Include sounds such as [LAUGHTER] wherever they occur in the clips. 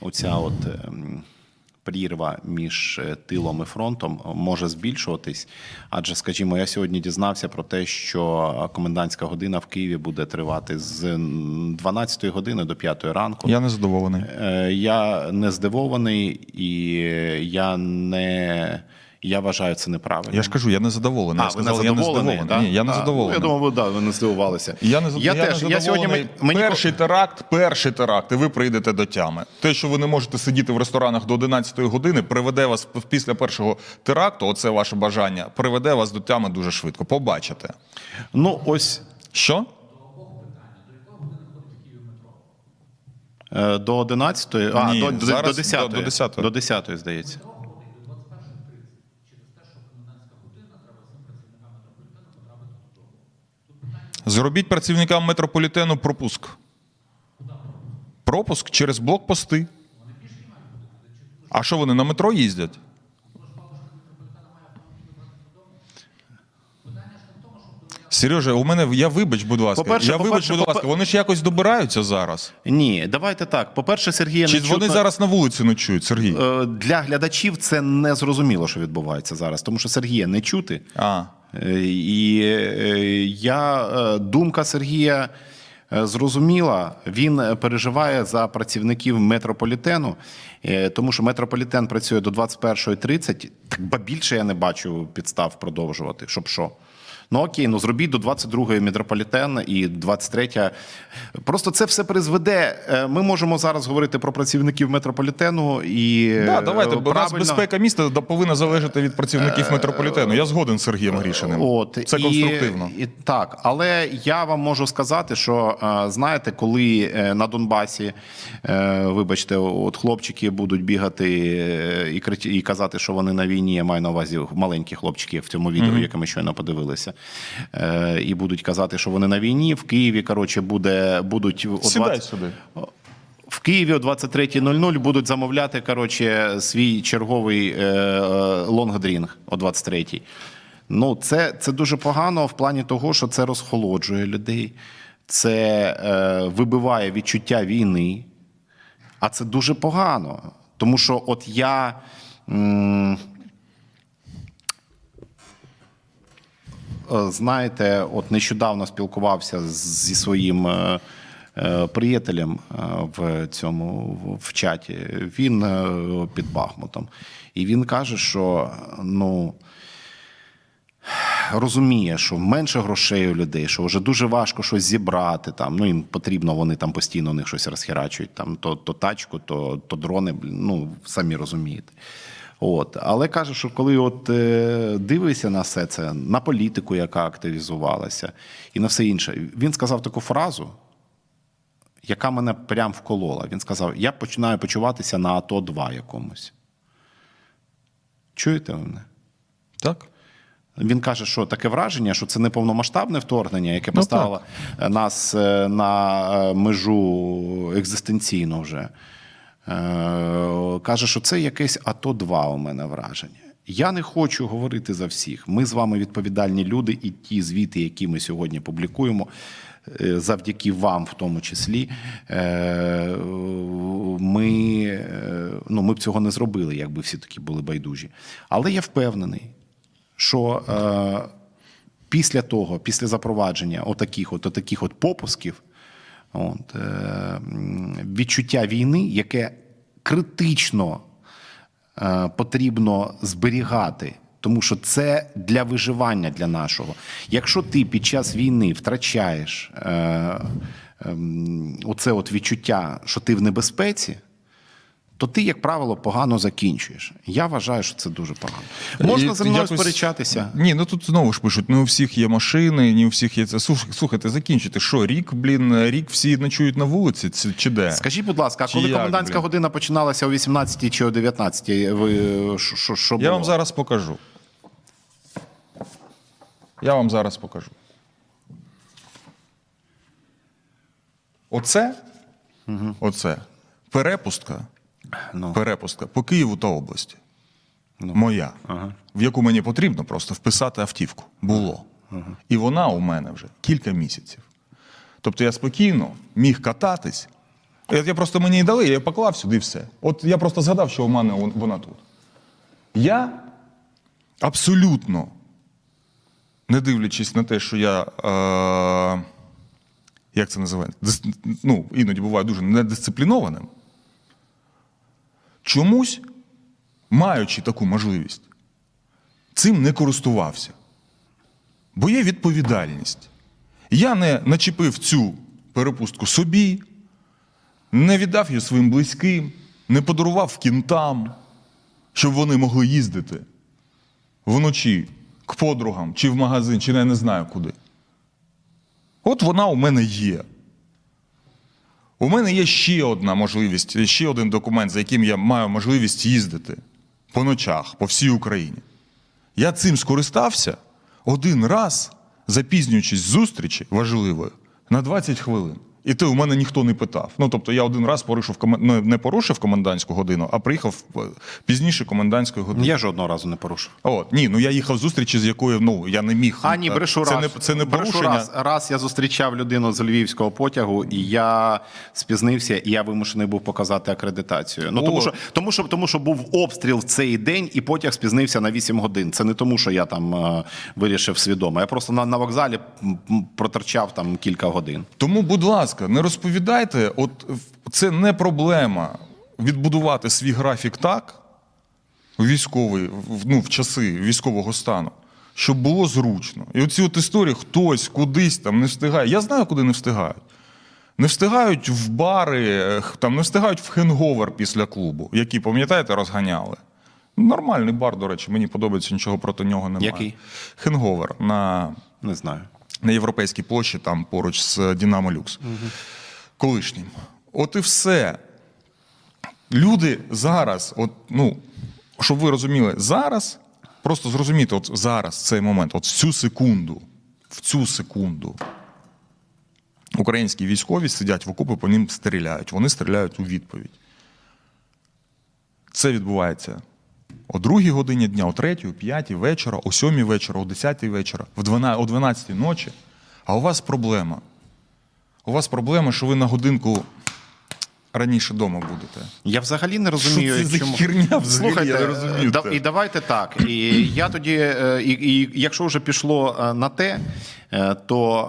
оця от ем, прірва між е, тилом і фронтом може збільшуватись. Адже, скажімо, я сьогодні дізнався про те, що комендантська година в Києві буде тривати з 12 години до 5 ранку. Я не задоволений. Е, Я не здивований і я не. Я вважаю це неправильно. Я ж кажу, я не задоволений. А, я ви сказав, не я не задоволений, да? Ні, я не задоволений. Ну, я думав, ви, да, ви не здивувалися. Я не, я я теж. не Я сьогодні мені перший теракт, перший теракт, і ви прийдете до тями. Те, що ви не можете сидіти в ресторанах до 11 години, приведе вас після першого теракту. Оце ваше бажання, приведе вас до тями дуже швидко. Побачите. ну ось Що? е, до 11 а Ні, до, зараз до 10 до- до 10-ї. до 10 здається. Зробіть працівникам метрополітену пропуск. Пропуск через блокпости. А що вони на метро їздять? Сережа, у мене я вибач, будь ласка. По-перше, я вибач, будь ласка. Вони ж якось добираються зараз. Ні, давайте так. По-перше, Сергія Чи не вони зараз на вулиці ночують, Сергій? Е, для глядачів це не зрозуміло, що відбувається зараз, тому що Сергія не чути. А. І е, я е, думка Сергія е, зрозуміла. Він переживає за працівників метрополітену, тому що метрополітен працює до 21.30, Так ба більше я не бачу підстав продовжувати. Щоб що? Ну окей, ну зробіть до 22-ї метрополітен і 23 Просто це все призведе. е, Ми можемо зараз говорити про працівників метрополітену і Да, давайте, е, бо у нас безпека міста повинна залежати від працівників метрополітену. Я згоден з Сергієм Грішиним. От, Це і- конструктивно. І, так, але я вам можу сказати, що е, знаєте, коли е, на Донбасі, е, вибачте, от хлопчики будуть бігати е, і і казати, що вони на війні, я маю на увазі маленькі хлопчики в цьому відео, яке ми щойно подивилися, е, і будуть казати, що вони на війні. В Києві, коротше, буде, будуть Сідай 20 сюди. в Києві о 23.00 будуть замовляти коротше, свій черговий е, е, лонгдрінг о 23.00. Ну, це, це дуже погано в плані того, що це розхолоджує людей, це е, вибиває відчуття війни. А це дуже погано. Тому що от я. м, Знаєте, от нещодавно спілкувався зі своїм е, е, приятелем е, в цьому в- чаті. Він е, під Бахмутом. І він каже, що ну. Розуміє, що менше грошей у людей, що вже дуже важко щось зібрати. Там ну їм потрібно, вони там постійно у них щось розхерачують. Там то, то тачку, то, то дрони. Ну самі розумієте. От, але каже, що коли от е, дивишся на все це, на політику, яка активізувалася, і на все інше, він сказав таку фразу, яка мене прям вколола. Він сказав: Я починаю почуватися на АТО 2 якомусь. Чуєте мене? Так? Він каже, що таке враження, що це не повномасштабне вторгнення, яке поставило нас е, на е, межу екзистенційну вже. Е, Каже, що це якесь АТО 2 у мене враження. Я не хочу говорити за всіх. Ми з вами відповідальні люди, і ті звіти, які ми сьогодні публікуємо, е, завдяки вам, в тому числі, е, ми, ну, ми б цього не зробили, якби всі такі були байдужі. Але я впевнений, що після того, після запровадження отаких от, отаких от попусків, от, е, відчуття війни, яке критично е, потрібно зберігати. Тому що це для виживання для нашого. Якщо ти під час війни втрачаєш е, е, оце от відчуття, що ти в небезпеці, то ти, як правило, погано закінчуєш. Я вважаю, що це дуже погано. Можна зі мною якось- сперечатися. Ні, ну тут знову ж пишуть: не у всіх є машини, не у всіх є це. Слухайте, закінчите. Що, рік, блін, рік всі ночують на вулиці? Чи де? Скажіть, будь ласка, а коли як, комендантська блін? година починалася о 18 чи о 19, ви що, було? Я вам зараз покажу. Я вам зараз покажу. Оце, оце перепустка, Ну. перепустка по Києву та області. Моя, в яку мені потрібно просто вписати автівку. Було. І вона у мене вже кілька місяців. Тобто я спокійно міг кататись Я, я просто мені її дали, я поклав сюди і все. От я просто згадав, що у мене вона тут. Я абсолютно, не дивлячись на те, що я. Е, як це називається? Дис, ну, іноді буває дуже недисциплінованим. Чомусь, маючи таку можливість, цим не користувався. Бо є відповідальність. Я не начепив цю перепустку собі, не віддав її своїм близьким, не подарував кінтам, щоб вони могли їздити вночі к подругам, чи в магазин, чи я не знаю куди. От вона у мене є. У мене є ще одна можливість, ще один документ, за яким я маю можливість їздити по ночах, по всій Україні. Я цим скористався один раз, запізнюючись зустрічі важливою на 20 хвилин. І те у мене ніхто не питав. Ну тобто я один раз порушив ну, не порушив комендантську годину, а приїхав е, пізніше комендантської години. Я жодного разу не порушив. От ні, ну я їхав зустрічі, з якою ну я не міг. А ні, брешу це раз. не це не Брешу порушення. раз. раз я зустрічав людину з львівського потягу, і я спізнився, і я вимушений був показати акредитацію. Ну тому що, тому що тому що був обстріл в цей день, і потяг спізнився на 8 годин. Це не тому, що я там е, вирішив свідомо. Я просто на, на вокзалі проторчав там кілька годин. Тому, будь ласка, не розповідайте, от це не проблема відбудувати свій графік так, військовий, ну, в часи військового стану, щоб було зручно. І оці от історії, хтось кудись там не встигає. Я знаю, куди не встигають. Не встигають в бари, там не встигають в хенговер після клубу, який, пам'ятаєте, розганяли. Нормальний бар, до речі, мені подобається, нічого проти нього немає. Який? Хенговер на Не знаю. На європейській площі, там поруч з Дінамо Люкс. Колишнім. От і все. Люди зараз, от, ну, щоб ви розуміли, зараз, просто зрозумійте, от зараз, цей момент, от в цю секунду, в цю секунду. Українські військові сидять в окопи, по ним стріляють. Вони стріляють у відповідь. Це відбувається о другій годині дня, о третій, о п'ятій вечора, о сьомій вечора, о 10 вечора, в 12, о 12 ночі. А у вас проблема. У вас проблема, що ви на годинку раніше вдома будете. Я взагалі не розумію, Що це за чому херня взагалі? Слухайте, Я не розумію да- це. і давайте так. І я тоді, е, і, і якщо вже пішло е, на те, е, то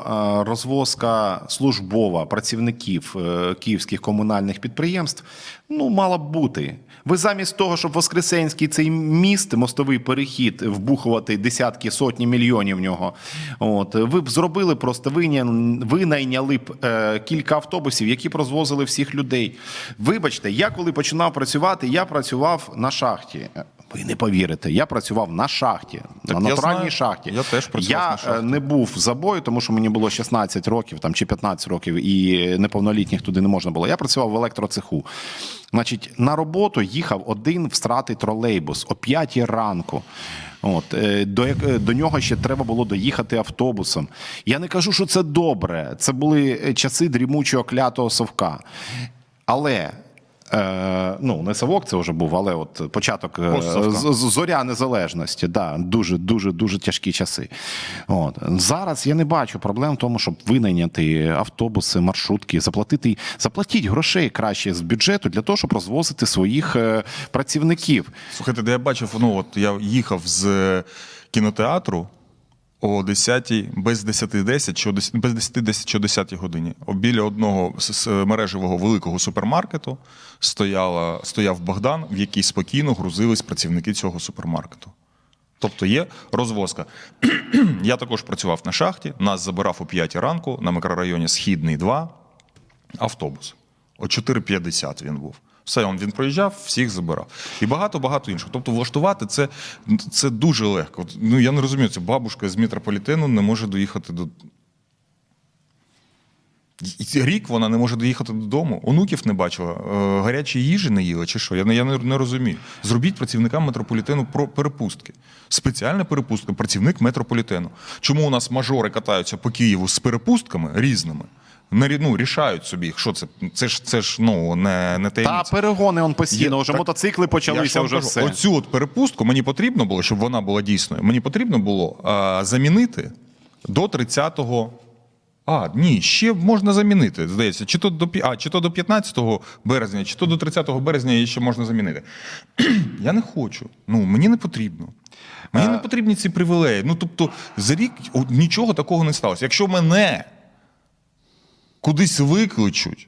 е, розвозка службова працівників е, київських комунальних підприємств ну мала б бути. Ви замість того, щоб Воскресенський цей міст, мостовий перехід, вбухувати десятки, сотні мільйонів в нього. От ви б зробили просто виня- винайняли б е, кілька автобусів, які б розвозили всіх людей. Вибачте, я коли починав працювати, я працював на шахті. Ви не повірите, я працював на шахті, Так на я натуральній знаю. шахті. Я теж працював я, на шахті. е, не був за бою, тому що мені було 16 років там, чи 15 років, і неповнолітніх туди не можна було. Я працював в електроцеху. Значить, на роботу їхав один встратий тролейбус о 5 ранку. От, е, до, е, до нього ще треба було доїхати автобусом. Я не кажу, що це добре. Це були часи дрімучого клятого совка. Але. Е, ну, не совок це вже був, але от початок е, з- зоря незалежності. Да, дуже, дуже, дуже тяжкі часи. От. Зараз я не бачу проблем в тому, щоб винайняти автобуси, маршрутки, заплатити, заплатіть грошей краще з бюджету для того, щоб розвозити своїх е, працівників. Слухайте, де я бачив, ну от я їхав з е, кінотеатру о 10, без 10.10 чи о 10, без 10.10 чи о 10 годині. Біля одного з мережевого великого супермаркету стояла, стояв Богдан, в який спокійно грузились працівники цього супермаркету. Тобто є розвозка. [CLEARS THROAT] Я також працював на шахті, нас забирав о 5 ранку на мікрорайоні Східний 2 автобус. О 4.50 він був. Все, он, він проїжджав, всіх забирав. І багато-багато інших. Тобто влаштувати це, це дуже легко. Ну, я не розумію, це бабушка з метрополітену не може доїхати до. Рік вона не може доїхати додому, онуків не бачила, е, гарячої їжі не їла, чи що? Я, не- я не розумію. Зробіть працівникам метрополітену про перепустки. Спеціальна перепустка, працівник метрополітену. Чому у нас мажори катаються по Києву з перепустками різними? Не, ну, рішають собі, що це? Це ж, це ж ну, не, не Та таємниця. перегони он постійно, Є- вже так, мотоцикли почалися, вам вже кажу, все. Оцю от перепустку мені потрібно було, щоб вона була дійсною. Мені потрібно було а, замінити до 30 А, ні, ще можна замінити, здається. Чи то до, а, чи то до 15 березня, чи то до 30 березня її ще можна замінити. [CLEARS THROAT] Я не хочу. Ну, мені не потрібно. Мені не потрібні ці привілеї. Ну, тобто, за рік нічого такого не сталося. Якщо мене кудись викличуть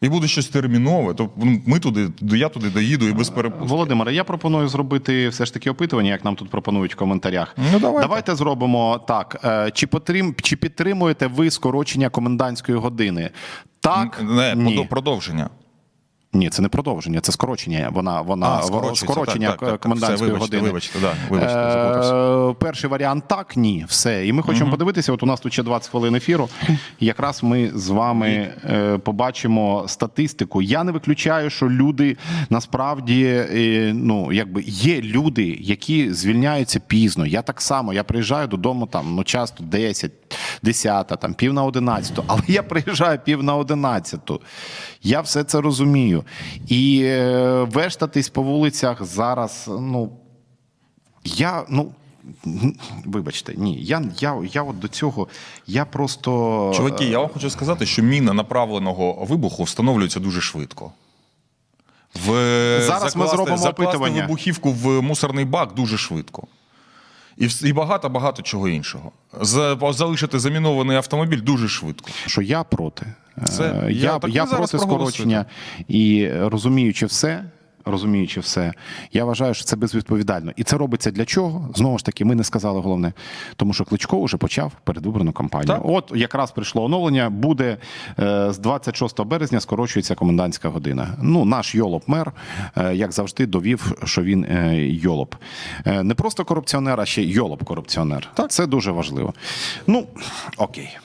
і буде щось термінове, то ну, ми туди, я туди доїду і без перепустки. Володимире, я пропоную зробити все ж таки опитування, як нам тут пропонують в коментарях. Ну, давайте. давайте зробимо так. Е, Чи, потрим, чи підтримуєте ви скорочення комендантської години? Так, Не, ні. продовження. Ні, це не продовження, це скорочення. Вона вона А, скорочення так, так, так, комендантської все, вибачте, години. вибачте, да, вибачте. Е, перший варіант так, ні, все. І ми хочемо подивитися. От у нас тут ще 20 хвилин ефіру. І якраз ми з вами е, побачимо статистику. Я не виключаю, що люди насправді е, ну якби є люди, які звільняються пізно. Я так само. Я приїжджаю додому там ну часто 10, 10, там пів на 11, але я приїжджаю пів на 11. Я все це розумію. І е, вештатись по вулицях зараз, ну я, ну. Вибачте, ні, я, я, я от до цього, я просто. Чуваки, я вам хочу сказати, що міна направленого вибуху встановлюється дуже швидко. В... Зараз ми зробимо закласти опитування. вибухівку в мусорний бак дуже швидко. І, і багато-багато чого іншого. За, залишити замінований автомобіль дуже швидко. що я проти. Це- Е, я- я, я проти скорочення і розуміючи все. Розуміючи все, я вважаю, що це безвідповідально. І це робиться для чого? Знову ж таки, ми не сказали головне, тому що Кличко вже почав передвиборну кампанію. Так. От якраз прийшло оновлення. Буде е, з 26 березня скорочується комендантська година. Ну, наш йолоп мер, е, як завжди, довів, що він е, йолоп. Не просто корупціонер, а ще йолоп корупціонер. Так. Це дуже важливо. Ну, окей.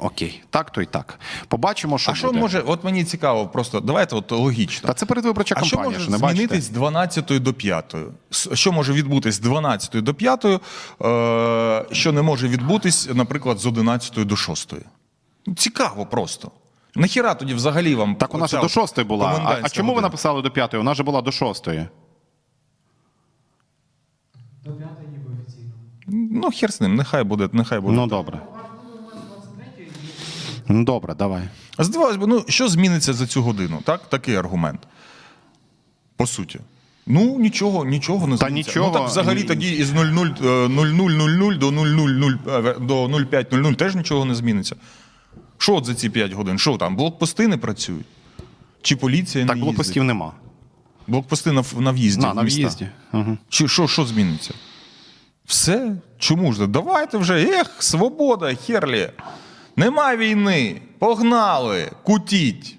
Окей, так то й так. Побачимо, що А що буде. може, от мені цікаво, просто давайте от логічно. Та це передвиборча А що кампанія, може що, не змінитись з 12 до 5? Що може відбутись з 12 до 5, е, що не може відбутись, наприклад, з 11 до 6? Ну, Цікаво просто. Нахіра тоді взагалі вам Так вона ж до шостої була. А, а чому ви написали до п'ятої? Вона ж була до шостої. До п'ятої ніби офіційно. Ну, хер з ним, нехай буде, нехай буде. Ну добре. Ну добре, давай. А здавалось би, ну що зміниться за цю годину? Так? Такий аргумент. По суті. Ну, нічого, нічого не Та зміниться. нічого. Ну так взагалі тоді із 00, е, 0000 до 00, е, до 0500 теж нічого не зміниться. Що от за ці 5 годин? Що там? Блокпости не працюють? Чи поліція Так не блокпостів їздить? нема. Блокпости на, на в'їзді. На, в на міста. в'їзді. Угу. Чи що, що зміниться? Все? Чому ж? Давайте вже. Ех, свобода, херлі. Нема війни. Погнали, кутіть.